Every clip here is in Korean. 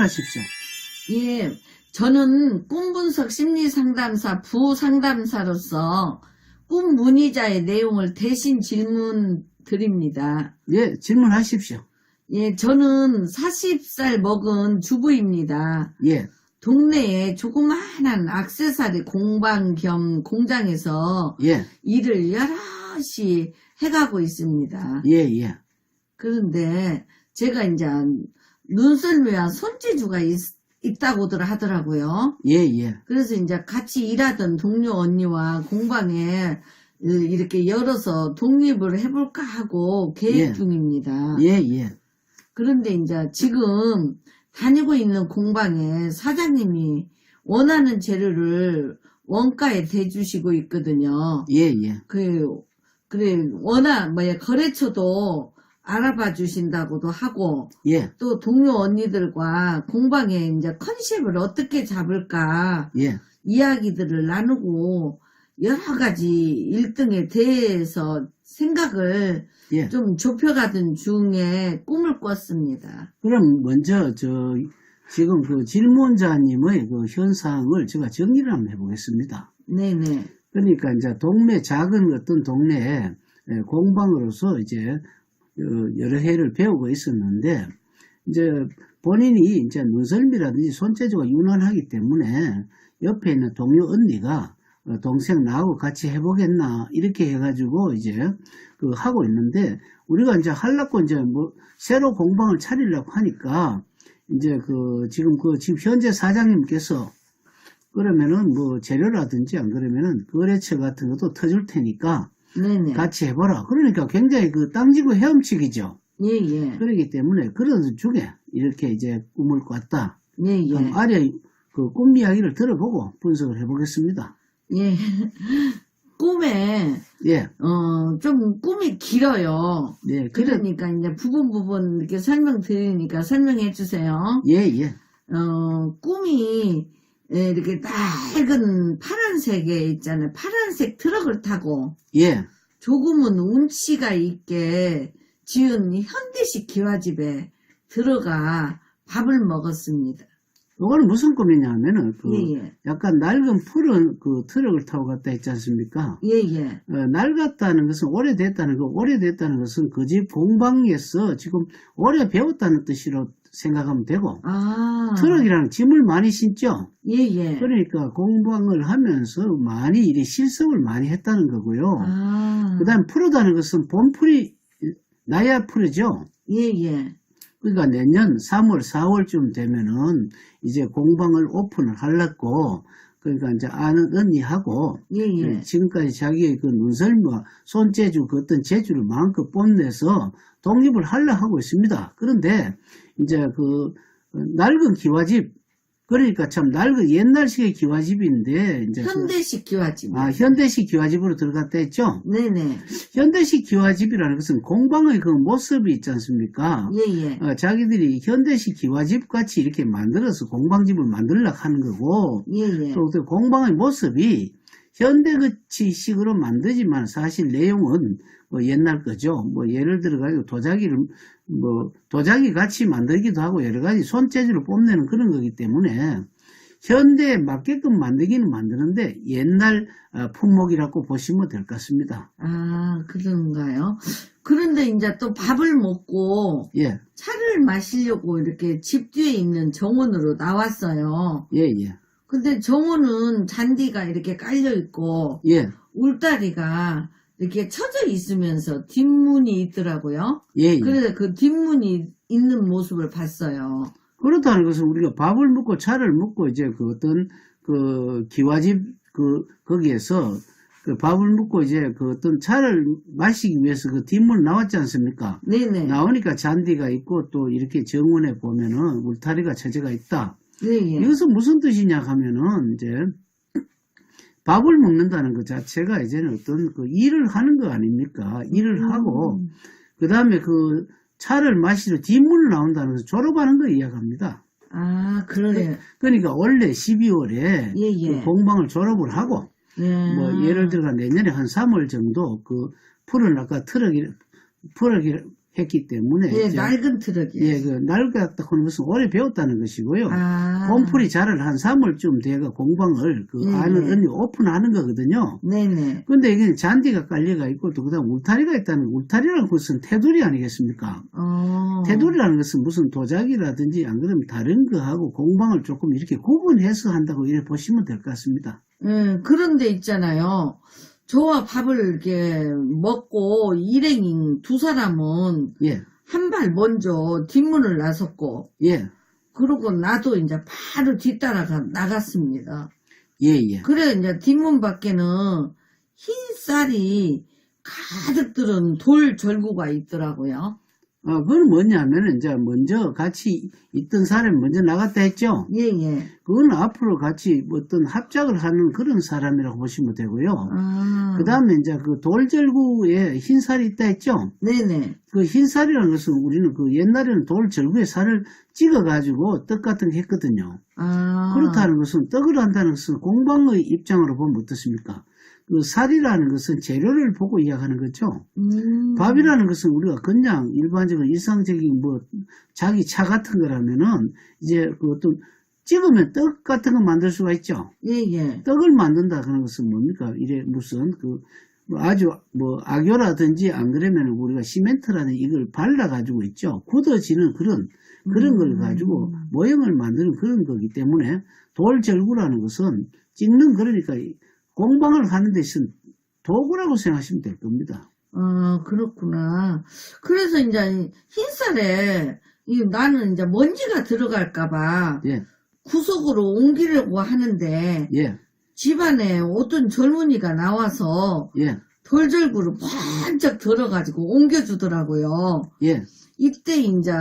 질문하십시오. 예, 저는 꿈분석 심리상담사 부상담사로서 꿈 문의자의 내용을 대신 질문 드립니다. 예, 질문하십시오. 예, 저는 40살 먹은 주부입니다. 예, 동네에 조그마한 악세사리 공방 겸 공장에서 예, 일을 여럿이 해가고 있습니다. 예, 예. 그런데 제가 이제 눈썰미와 손재주가 있, 있다고들 하더라고요. 예, 예. 그래서 이제 같이 일하던 동료 언니와 공방에 이렇게 열어서 독립을 해볼까 하고 계획 예. 중입니다. 예, 예. 그런데 이제 지금 다니고 있는 공방에 사장님이 원하는 재료를 원가에 대주시고 있거든요. 예, 예. 그, 그래, 워낙, 뭐야, 거래처도 알아봐 주신다고도 하고, 예, 또 동료 언니들과 공방에 이제 컨셉을 어떻게 잡을까 예. 이야기들을 나누고 여러 가지 일등에 대해서 생각을 예. 좀 좁혀가던 중에 꿈을 꿨습니다. 그럼 먼저 저 지금 그 질문자님의 그 현상을 제가 정리를 한번 해보겠습니다. 네네. 그러니까 이제 동네 작은 어떤 동네에 예, 공방으로서 이제 어, 여러 해를 배우고 있었는데 이제 본인이 이제 눈썰미라든지 손재주가 유난하기 때문에 옆에 있는 동료 언니가 어, 동생 나하고 같이 해보겠나 이렇게 해가지고 이제 그 하고 있는데 우리가 이제 할라고 이제 뭐 새로 공방을 차리려고 하니까 이제 그 지금 그 지금 현재 사장님께서 그러면은 뭐 재료라든지 안 그러면은 거래처 같은 것도 터줄 테니까 네네. 같이 해보라. 그러니까 굉장히 그 땅지고 헤엄치기죠. 예, 예. 그러기 때문에 그런 중에 이렇게 이제 꿈을 꿨다. 예, 예. 그럼 아래 그꿈 이야기를 들어보고 분석을 해보겠습니다. 예. 꿈에, 예, 어, 좀 꿈이 길어요. 예, 그러니까 이제 부분 부분 이렇게 설명드리니까 설명해 주세요. 예, 예, 어, 꿈이 예, 이렇게 낡은 파란색에 있잖아요. 파란색 트럭을 타고 예, 조금은 운치가 있게 지은 현대식 기와집에 들어가 밥을 먹었습니다. 이거는 무슨 꿈이냐면은 그 예, 예. 약간 낡은 푸른 그 트럭을 타고 갔다 했지 않습니까? 예, 예. 어, 낡았다는 것은 오래됐다는 거, 오래됐다는 것은 그 집 공방에서 지금 오래 배웠다는 뜻으로 생각하면 되고, 아. 트럭이라는 짐을 많이 신죠. 예, 예. 그러니까 공방을 하면서 많이 일이 실습을 많이 했다는 거고요. 아. 그 다음 푸르다는 것은 봄풀이 나야 푸르죠. 예, 예. 그러니까 내년 3월, 4월쯤 되면은 이제 공방을 오픈을 하려고 그러니까 이제 아는 언니하고 예, 예. 지금까지 자기의 그 눈썰미와 손재주 그 어떤 재주를 마음껏 뽐내서 독립을 하려 하고 있습니다. 그런데 이제 그 낡은 기와집 그러니까 참 낡은 옛날식의 기와집인데 이제 그- 현대식 기와집. 아 현대식 기와집으로 들어갔다 했죠. 네네. 현대식 기와집이라는 것은 공방의 그 모습이 있지 않습니까? 예, 예. 어, 자기들이 현대식 기와집 같이 이렇게 만들어서 공방집을 만들려고 하는 거고 예, 예. 또그 공방의 모습이 현대그치 식으로 만들지만 사실 내용은 뭐 옛날 거죠. 뭐 예를 들어 가지고 도자기를 뭐 도자기 같이 만들기도 하고 여러 가지 손재주를 뽐내는 그런 거기 때문에 현대에 맞게끔 만들기는 만드는데 옛날 어, 품목이라고 보시면 될 것 같습니다. 아, 그런가요? 그런데 이제 또 밥을 먹고 예, 차를 마시려고 이렇게 집 뒤에 있는 정원으로 나왔어요. 예, 예, 근데 정원은 잔디가 이렇게 깔려 있고 예, 울다리가 이렇게 쳐져 있으면서 뒷문이 있더라고요. 예, 예. 그래서 그 뒷문이 있는 모습을 봤어요. 그렇다는 것은 우리가 밥을 먹고 차를 먹고 이제 그 어떤 그 기와집 그 거기에서 그 밥을 먹고 이제 그 어떤 차를 마시기 위해서 그 뒷문 나왔지 않습니까? 네네. 나오니까 잔디가 있고 또 이렇게 정원에 보면은 울타리가 쳐져가 있다. 예, 예. 이것은 무슨 뜻이냐 하면은 이제 밥을 먹는다는 것 자체가 이제는 어떤 그 일을 하는 거 아닙니까? 일을 하고 음. 그 다음에 그 차를 마시러 뒷문을 나온다는 것은 졸업하는 거 이야기합니다. 아, 그러네. 그러니까 원래 12월에 예, 예. 그 공방을 졸업을 하고 예. 뭐 예를 들어 내년에 한 3월 정도 그 푸른 아까 트럭이 푸르기 했기 때문에 예, 낡은 트럭이요. 예, 그 낡았다 하는 것은 오래 배웠다는 것이고요. 아. 곰풀이 자를 한 3월쯤 돼가 공방을 그 예, 안을 예. 언니 오픈하는 거거든요. 네네. 근데 이게 잔디가 깔려가 있고 또 그다음 울타리가 있다는 울타리라는 것은 테두리 아니겠습니까? 어. 테두리라는 것은 무슨 도자기라든지 안 그러면 다른 거하고 공방을 조금 이렇게 구분해서 한다고 이렇게 보시면 될 것 같습니다. 예, 그런데 있잖아요. 저와 밥을 이렇게 먹고 일행인 두 사람은 예, 한 발 먼저 뒷문을 나섰고, 예, 그러고 나도 이제 바로 뒤따라가 나갔습니다. 예, 예. 그래, 이제 뒷문 밖에는 흰 쌀이 가득 들은 돌 절구가 있더라고요. 아, 그건 뭐냐면은 이제 먼저 같이 있던 사람이 먼저 나갔다 했죠. 예, 예. 그건 앞으로 같이 어떤 합작을 하는 그런 사람이라고 보시면 되고요. 아. 그 다음에 이제 그 돌절구에 흰살이 있다 했죠. 네네. 그 흰살이라는 것은 우리는 그 옛날에는 돌절구에 살을 찍어가지고 떡 같은 거 했거든요. 아. 그렇다는 것은 떡을 한다는 것은 공방의 입장으로 보면 어떻습니까? 그 살이라는 것은 재료를 보고 이야기하는 거죠. 음. 밥이라는 것은 우리가 그냥 일반적인 일상적인 뭐 자기 차 같은 거라면은 이제 그 어떤 찍으면 떡 같은 거 만들 수가 있죠. 예, 예. 떡을 만든다 그런 것은 뭡니까? 이래 무슨 그 아주 뭐 악교라든지 안 그러면 우리가 시멘트라는 이걸 발라 가지고 있죠. 굳어지는 그런 그런 걸 음. 가지고 모형을 만드는 그런 거기 때문에 돌절구라는 것은 찍는 그러니까 이 공방을 하는 데 있어서 도구라고 생각하시면 될 겁니다. 아, 그렇구나. 그래서 이제 흰쌀에 이 나는 이제 먼지가 들어갈까봐 예, 구석으로 옮기려고 하는데 예, 집안에 어떤 젊은이가 나와서 예, 돌절구를 번쩍 들어가지고 옮겨주더라고요. 예, 이때 이제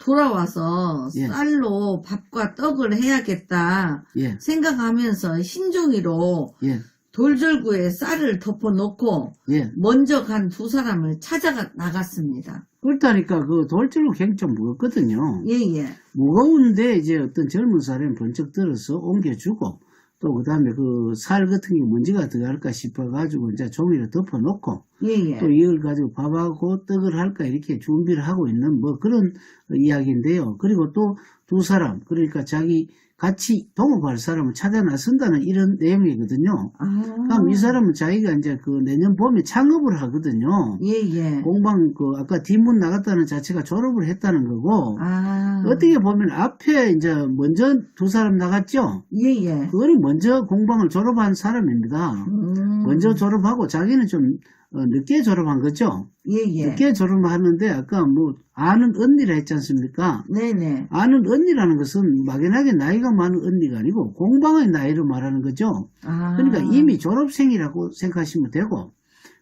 돌아와서 예. 쌀로 밥과 떡을 해야겠다 예, 생각하면서 흰종이로 예, 돌절구에 쌀을 덮어놓고 예. 먼저 간 두 사람을 찾아가 나갔습니다. 그렇다니까 그 돌절구 굉장히 좀 무겁거든요. 예예. 무거운데 이제 어떤 젊은 사람이 번쩍 들어서 옮겨주고 또 그다음에 그 살 같은 게 먼지가 들어갈까 싶어가지고 이제 종이를 덮어놓고 예예. 또 이걸 가지고 밥하고 떡을 할까 이렇게 준비를 하고 있는 뭐 그런 이야기인데요. 그리고 또 두 사람 그러니까 자기 같이 동업할 사람을 찾아 나선다는 이런 내용이거든요. 아. 그럼 이 사람은 자기가 이제 그 내년 봄에 창업을 하거든요. 예 예. 공방 그 아까 뒷문 나갔다는 자체가 졸업을 했다는 거고 아. 어떻게 보면 앞에 이제 먼저 두 사람 나갔죠. 예 예. 그거는 먼저 공방을 졸업한 사람입니다. 음. 먼저 졸업하고 자기는 좀 어, 늦게 졸업한 거죠. 예 예. 늦게 졸업하는데 아까 뭐 아는 언니라 했지 않습니까? 네네. 아는 언니라는 것은 막연하게 나이가 많은 언니가 아니고 공방의 나이를 말하는 거죠. 아. 그러니까 이미 졸업생이라고 생각하시면 되고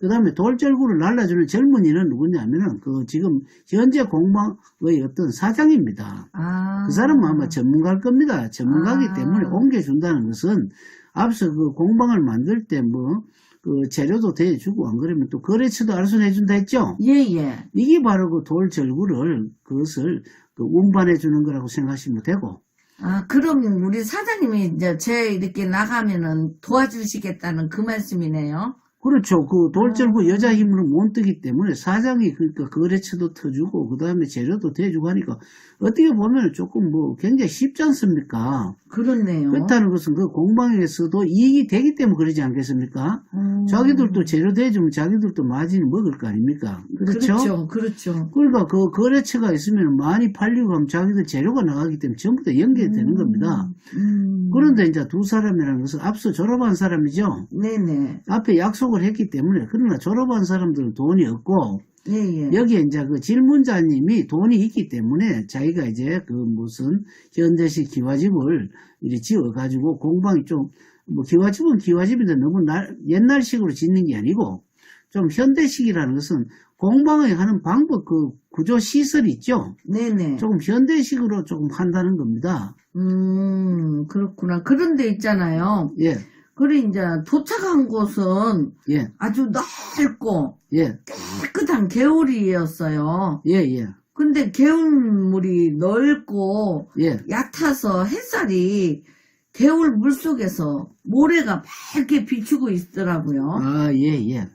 그 다음에 돌절구를 날라주는 젊은이는 누구냐면은 그 지금 현재 공방의 어떤 사장입니다. 아. 그 사람은 아마 전문가일 겁니다. 전문가이기 아. 때문에 옮겨준다는 것은 앞서 그 공방을 만들 때뭐 그 재료도 대주고 안 그러면 또 거래처도 알선해 준다 했죠. 예예. 이게 바로 그 돌 절구를 그것을 그 운반해 주는 거라고 생각하시면 되고 아, 그럼 우리 사장님이 이제 제 이렇게 나가면은 도와주시겠다는 그 말씀이네요. 그렇죠. 그 돌절구 아. 여자 힘으로 못 뜨기 때문에 사장이 그러니까 거래처도 터주고 그 다음에 재료도 대주고 하니까 어떻게 보면 조금 뭐 굉장히 쉽지 않습니까? 그렇네요. 그렇다는 것은 그 공방에서도 이익이 되기 때문에 그러지 않겠습니까? 음. 자기들도 재료 대주면 자기들도 마진을 먹을 거 아닙니까? 그렇죠? 그렇죠. 그렇죠. 그러니까 그 거래처가 있으면 많이 팔리고 하면 자기들 재료가 나가기 때문에 전부 다 연결이 되는 겁니다. 음. 그런데 이제 두 사람이라는 것은 앞서 졸업한 사람이죠. 네네. 앞에 약속을 했기 때문에 그러나 졸업한 사람들은 돈이 없고 예예. 여기에 이제 그 질문자님이 돈이 있기 때문에 자기가 이제 그 무슨 현대식 기와집을 이렇게 지어 가지고 공방이 좀 뭐 기와집은 기와집인데 너무 날- 옛날식으로 짓는 게 아니고 좀 현대식이라는 것은 공방을 하는 방법 그 구조 시설이 있죠. 네네. 조금 현대식으로 조금 한다는 겁니다. 음, 그렇구나. 그런데 있잖아요. 예, 그래, 이제 도착한 곳은 예, 아주 넓고 예, 깨끗한 개울이었어요. 예, 예, 근데 개울물이 넓고 예. 얕아서 햇살이 개울 물 속에서 모래가 밝게 비추고 있더라고요. 아, 예, 예.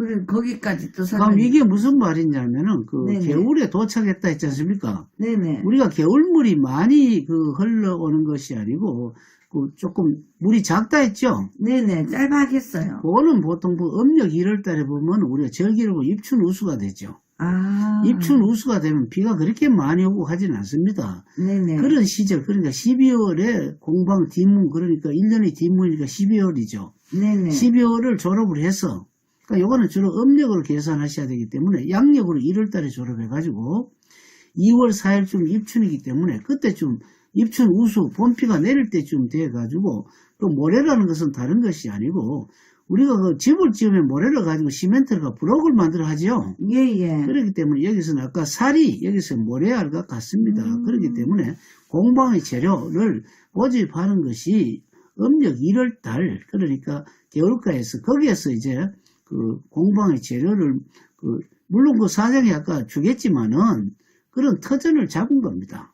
그래 거기까지 또 그럼 사장님. 이게 무슨 말이냐면은 그 네네. 겨울에 도착했다 했지 않습니까? 네네. 우리가 겨울물이 많이 그 흘러오는 것이 아니고 그 조금 물이 작다 했죠. 네네. 짧아하겠어요. 그거는 보통 뭐 음력 1월 달에 보면 우리가 절기로 입춘 우수가 되죠. 아. 입춘 우수가 되면 비가 그렇게 많이 오고 하지는 않습니다. 네네. 그런 시절 그러니까 12월에 공방 뒷문 그러니까 1년의 뒷문이니까 12월이죠. 네네. 12월을 졸업을 해서 그러니까 요거는 주로 음력으로 계산하셔야 되기 때문에 양력으로 1월 달에 졸업해 가지고 2월 4일쯤 입춘이기 때문에 그때쯤 입춘 우수 봄비가 내릴 때쯤 돼 가지고 그 모래라는 것은 다른 것이 아니고 우리가 그 집을 지으면 모래를 가지고 시멘트가 브록을 만들어 하죠. 예예. 그렇기 때문에 여기서는 아까 살이 여기서 모래알과 같습니다. 음. 그렇기 때문에 공방의 재료를 모집하는 것이 음력 1월 달 그러니까 겨울가에서 거기에서 이제 그 공방의 재료를 그 물론 그 사장이 아까 주겠지만은 그런 터전을 잡은 겁니다.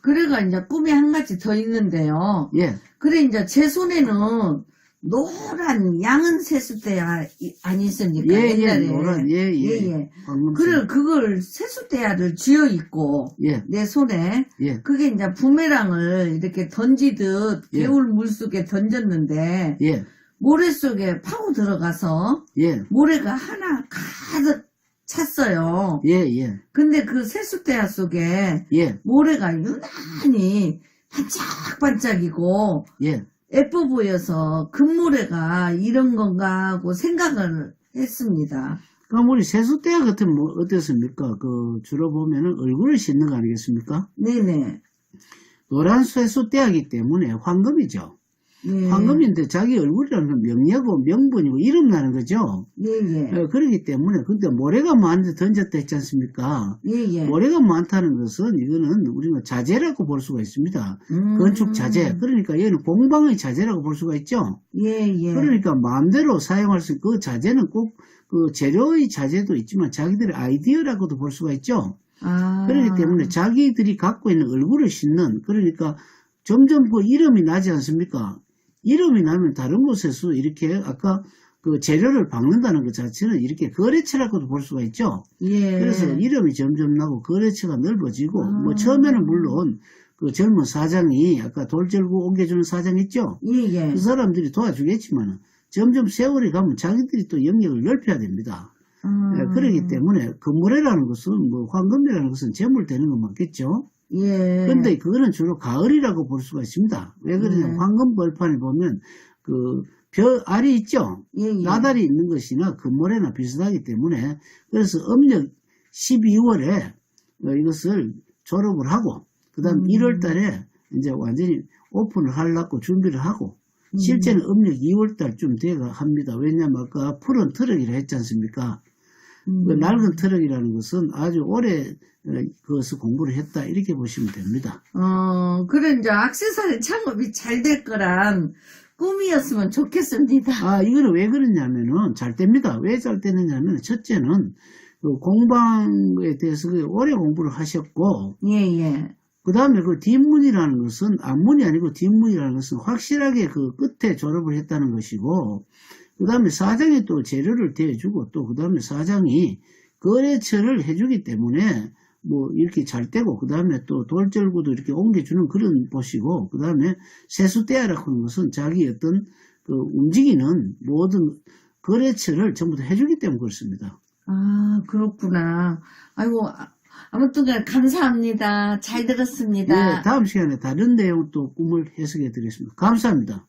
그래가 이제 꿈이 한 가지 더 있는데요. 예, 그래 이제 제 손에는 노란 양은 세수대야 이- 아니습니까? 예, 예, 옛날에. 노란, 예, 예. 예, 예. 그래 그걸 세수대야를 쥐어 있고 예, 내 손에 예, 그게 이제 부메랑을 이렇게 던지듯 예. 개울 물 속에 던졌는데 예, 모래 속에 파고 들어가서 예, 모래가 하나 가득 찼어요. 예, 예, 근데 그 세수대야 속에 예, 모래가 유난히 반짝반짝이고 예. 예뻐 보여서 금모래가 이런 건가 하고 생각을 했습니다. 그럼 우리 세수대야 같은 뭐 어땠습니까? 그 주로 보면은 얼굴을 씻는 거 아니겠습니까? 네네. 노란 세수대야기 때문에 황금이죠. 예. 황금인데 자기 얼굴이라는 건 명예고 명분이고 이름 나는 거죠. 예예. 어, 그렇기 때문에 근데 모래가 많은데 던졌다 했지 않습니까? 예예. 모래가 많다는 것은 이거는 우리가 자재라고 볼 수가 있습니다. 음. 건축 자재. 그러니까 얘는 공방의 자재라고 볼 수가 있죠. 예예. 그러니까 마음대로 사용할 수 있고 그 자재는 꼭 그 재료의 자재도 있지만 자기들의 아이디어라고도 볼 수가 있죠. 아. 그렇기 때문에 자기들이 갖고 있는 얼굴을 싣는 그러니까 점점 그 이름이 나지 않습니까? 이름이 나면 다른 곳에서 이렇게 아까 그 재료를 박는다는 것 자체는 이렇게 거래처라고도 볼 수가 있죠. 예. 그래서 이름이 점점 나고 거래처가 넓어지고 아. 뭐 처음에는 물론 그 젊은 사장이 아까 돌절구 옮겨주는 사장 있죠. 예예. 그 사람들이 도와주겠지만 점점 세월이 가면 자기들이 또 영역을 넓혀야 됩니다. 아. 예, 그렇기 때문에 금모래라는 것은 뭐 황금이라는 것은 재물되는 건 맞겠죠. 예. 그런데 그거는 주로 가을이라고 볼 수가 있습니다. 왜 그러냐? 네. 황금 벌판에 보면 그 별 알이 있죠. 예 예. 나달이 있는 것이나 금모래나 비슷하기 때문에 그래서 음력 12월에 이것을 졸업을 하고 그 다음 음. 1월 달에 이제 완전히 오픈을 하려고 준비를 하고 음. 실제는 음력 2월 달쯤 돼가 합니다. 왜냐면 아까 푸른 트럭이라 했지 않습니까? 음. 그 낡은 트럭이라는 것은 아주 오래 어, 그것을 공부를 했다 이렇게 보시면 됩니다. 어, 그래, 이제 악세사리 창업이 잘 될 거란 꿈이었으면 좋겠습니다. 아 이거는 왜 그러냐면은 잘 됩니다. 왜 잘 되느냐면 첫째는 그 공방에 대해서 그 오래 공부를 하셨고 예, 예. 그 다음에 그 뒷문이라는 것은 앞문이 아니고 뒷문이라는 것은 확실하게 그 끝에 졸업을 했다는 것이고 그 다음에 사장이 또 재료를 대주고 또 그 다음에 사장이 거래처를 해주기 때문에 뭐 이렇게 잘 되고 그 다음에 또 돌절구도 이렇게 옮겨주는 그런 곳이고 그 다음에 세수대야라고 하는 것은 자기 어떤 그 움직이는 모든 거래처를 전부 다 해주기 때문에 그렇습니다. 아, 그렇구나. 아이고, 아- 아무튼 간에 감사합니다. 잘 들었습니다. 네, 다음 시간에 다른 내용 또 꿈을 해석해 드리겠습니다. 감사합니다.